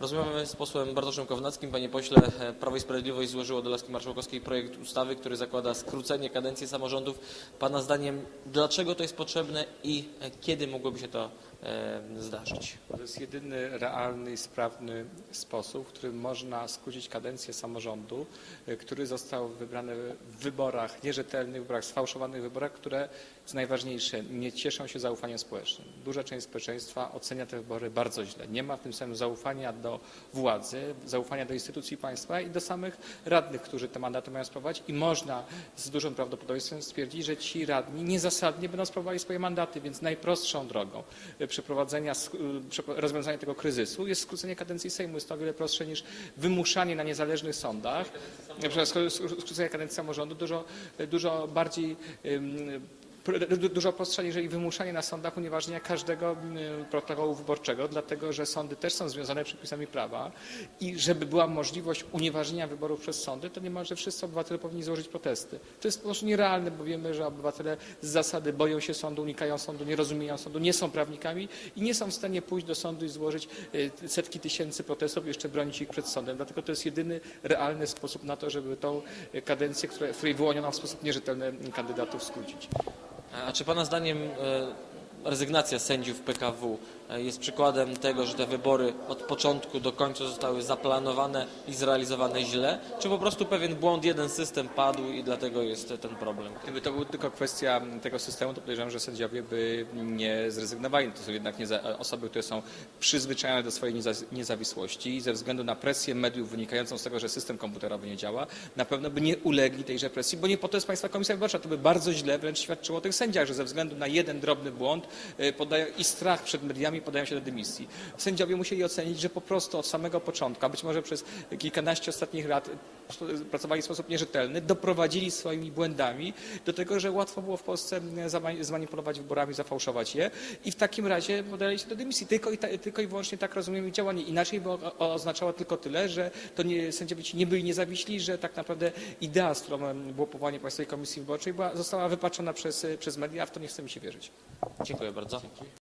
Rozmawiamy z posłem Bartoszem Kownackim. Panie pośle, Prawo i Sprawiedliwość złożyło do Laski Marszałkowskiej projekt ustawy, który zakłada skrócenie kadencji samorządów. Pana zdaniem, dlaczego to jest potrzebne i kiedy mogłoby się to zdarzyć? To jest jedyny realny i sprawny sposób, w którym można skrócić kadencję samorządu, y, który został wybrany w wyborach nierzetelnych, wyborach sfałszowanych wyborach, które, co najważniejsze, nie cieszą się zaufaniem społecznym. Duża część społeczeństwa ocenia te wybory bardzo źle. Nie ma w tym samym zaufania do władzy, zaufania do instytucji państwa i do samych radnych, którzy te mandaty mają sprawować i można z dużym prawdopodobieństwem stwierdzić, że ci radni niezasadnie będą sprawowali swoje mandaty, więc najprostszą drogą y, przeprowadzenia, y, rozwiązania tego kryzysu. Jest skrócenie kadencji Sejmu. Jest to o wiele prostsze niż wymuszanie na niezależnych sądach, y, skrócenie kadencji samorządu, dużo, dużo bardziej ym, pr- du- dużo prostsze, jeżeli wymuszanie na sądach unieważnienia każdego y, protokołu wyborczego, dlatego że sądy też są związane przepisami prawa i żeby była możliwość unieważnienia wyborów przez sądy, to niemalże wszyscy obywatele powinni złożyć protesty. To jest po prostu nierealne, bo wiemy, że obywatele z zasady boją się sądu, unikają sądu, nie rozumieją sądu, nie są prawnikami i nie są w stanie pójść do sądu i złożyć y, setki tysięcy protestów i jeszcze bronić ich przed sądem. Dlatego to jest jedyny realny sposób na to, żeby tą kadencję, w której wyłoniono w sposób nierzetelny kandydatów skrócić. A czy Pana zdaniem e, rezygnacja sędziów PKW e, jest przykładem tego, że te wybory od początku do końca zostały zaplanowane i zrealizowane źle? Czy po prostu pewien błąd, jeden system padł i dlatego jest ten problem? Gdyby to była tylko kwestia tego systemu, to podejrzewam, że sędziowie by nie zrezygnowali. To są jednak nieza- osoby, które są przyzwyczajone do swojej nieza- niezawisłości i ze względu na presję mediów wynikającą z tego, że system komputerowy nie działa, na pewno by nie ulegli tejże presji, bo nie po to jest Państwa Komisja Wyborcza. To by bardzo źle wręcz świadczyło o tych sędziach, że ze względu na jeden drobny błąd podają, i strach przed mediami podają się do dymisji. Sędziowie musieli ocenić, że po prostu od samego początku, a być może przez kilkanaście ostatnich lat y, pracowali w sposób nierzetelny, doprowadzili swoimi błędami do tego, że łatwo było w Polsce zmanipulować wyborami, zafałszować je i w takim razie podali się do dymisji. Tylko i, ta, tylko i wyłącznie tak rozumiem ich działanie. Inaczej by oznaczało tylko tyle, że to nie, sędziowie ci nie byli niezawiśli, że tak naprawdę idea, z którą było powołanie Państwowej Komisji Wyborczej, była, została wypaczona przez, przez media, a w to nie chce mi się wierzyć. Dziękuję bardzo.